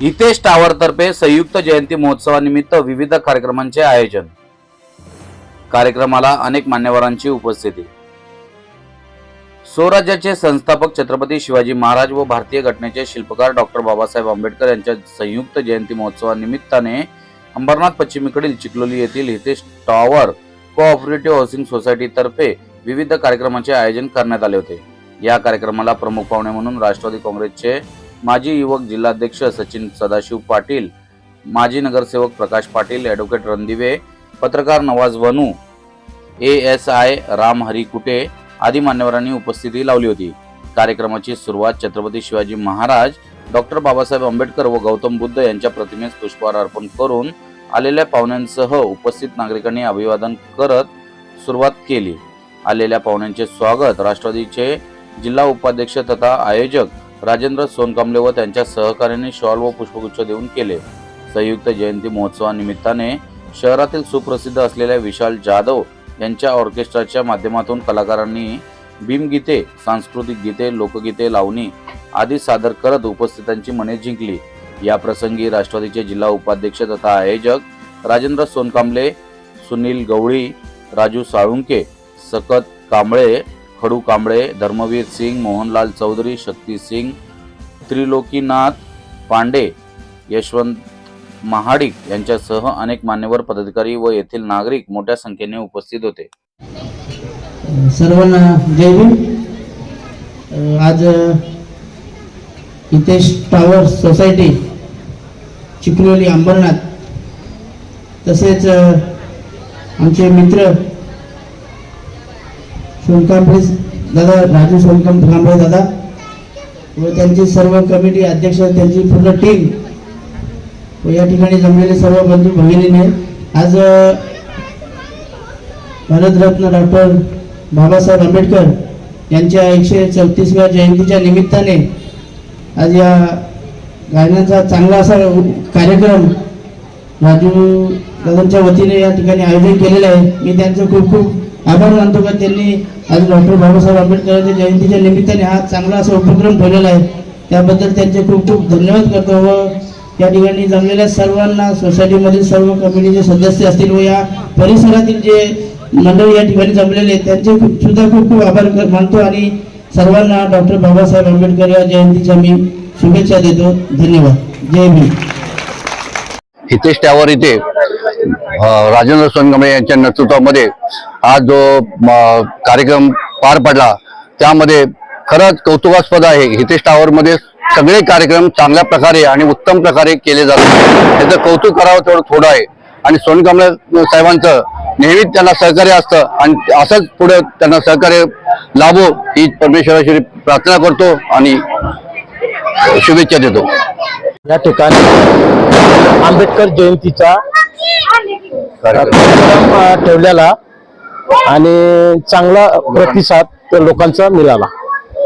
हितेश टावरतर्फे संयुक्त जयंती महोत्सवानिमित्त विविध कार्यक्रमांचे आयोजन. कार्यक्रमाला अनेक मान्यवरांची उपस्थिती. स्वराज्याचे संस्थापक छत्रपती शिवाजी महाराज व भारतीय घटनेचे शिल्पकार डॉक्टर बाबासाहेब आंबेडकर यांच्या संयुक्त जयंती महोत्सवानिमित्ताने अंबरनाथ पश्चिमेकडील चिखलोली येथील हितेश टॉवर कोऑपरेटिव्ह हाऊसिंग सोसायटीतर्फे विविध कार्यक्रमांचे आयोजन करण्यात आले होते. या कार्यक्रमाला प्रमुख पाहुणे म्हणून राष्ट्रवादी काँग्रेसचे माजी युवक जिल्हाध्यक्ष सचिन सदाशिव पाटील माजी नगरसेवक प्रकाश पाटील ॲडव्होकेट रणदिवे पत्रकार Nawaz Wanu A S I Ram Hari Kute आदी मान्यवरांनी उपस्थिती लावली होती. कार्यक्रमाची सुरुवात छत्रपती शिवाजी महाराज डॉक्टर बाबासाहेब आंबेडकर व गौतम बुद्ध यांच्या प्रतिमेस पुष्पहार अर्पण करून आलेल्या पाहुण्यांसह उपस्थित नागरिकांनी अभिवादन करत सुरुवात केली. आलेल्या पाहुण्यांचे स्वागत. राष्ट्रवादीचे जिल्हा उपाध्यक्ष तथा आयोजक राजेंद्र सोनकांबले व त्यांच्या सहकार्याने शॉल व पुष्पगुच्छ देऊन केले. संयुक्त जयंती महोत्सवानिमित्ताने शहरातील सुप्रसिद्ध असलेल्या विशाल जाधव यांच्या ऑर्केस्ट्राच्या माध्यमातून कलाकारांनी भीमगीते सांस्कृतिक गीते लोकगीते लावणी आदी सादर करत उपस्थितांची मने जिंकली. या प्रसंगी राष्ट्रवादीचे जिल्हा उपाध्यक्ष तथा आयोजक राजेंद्र सोनकांबले सुनील गवळी राजू साळुंके सकत कांबळे खडू कांबळे धर्मवीर सिंग मोहनलाल चौधरी शक्ती सिंग त्रिलोकीनाथ पांडे यशवंत महाडिक यांच्यासह अनेक मान्यवर पदाधिकारी व येथील नागरिक मोठ्या संख्येने उपस्थित होते. सर्वांना जय आज हितेश टॉवर सोसायटी चिपलोली अंबरनाथ तसेच आमचे मित्र सोनकांबळे दादा राजू सोनकांब कांबळे दादा. व त्यांची सर्व कमिटी अध्यक्ष त्यांची पूर्ण टीम व या ठिकाणी जमलेले सर्व बंधू भगिनीने आज भारतरत्न डॉक्टर बाबासाहेब आंबेडकर यांच्या एकशे चौतीसव्या जयंतीच्या निमित्ताने आज या गायनाचा चांगला असा कार्यक्रम राजू दादांच्या वतीने या ठिकाणी आयोजन केलेलं आहे. मी त्यांचं खूप खूप आभार मानतो का त्यांनी? आज डॉक्टर बाबासाहेब आंबेडकरांच्या जयंतीच्या निमित्ताने हा चांगला असा उपक्रम ठेवलेला आहे. त्याबद्दल त्यांचे खूप खूप धन्यवाद करतो व या ठिकाणी जमलेल्या सर्वांना सोसायटीमधील सर्व कमिटीचे सदस्य असतील व या परिसरातील जे मंडळी या ठिकाणी जमलेले आहेत त्यांचे खूप सुद्धा खूप खूप आभार मानतो आणि सर्वांना डॉक्टर बाबासाहेब आंबेडकर या जयंतीच्या मी शुभेच्छा देतो. धन्यवाद. जय भीम. हितेश टावर इथे. राजेंद्र सोनगमे यांच्या नेतृत्वामध्ये आज जो कार्यक्रम पार पडला त्यामध्ये खरंच कौतुकास्पद आहे. हितेश टावरमध्ये सगळे कार्यक्रम चांगल्या प्रकारे आणि उत्तम प्रकारे केले जातात. त्याचं कौतुक करावं तेवढं थोडं आहे. आणि सोनकांबळे साहेबांचं नेहमीच त्यांना सहकार्य असतं. आणि असंच पुढे त्यांना सहकार्य लाभो ही परमेश्वराशी प्रार्थना करतो आणि शुभेच्छा देतो. या ठिकाणी आंबेडकर जयंतीचा ठेवलेला आणि चांगला प्रतिसाद त्या लोकांचा मिळाला.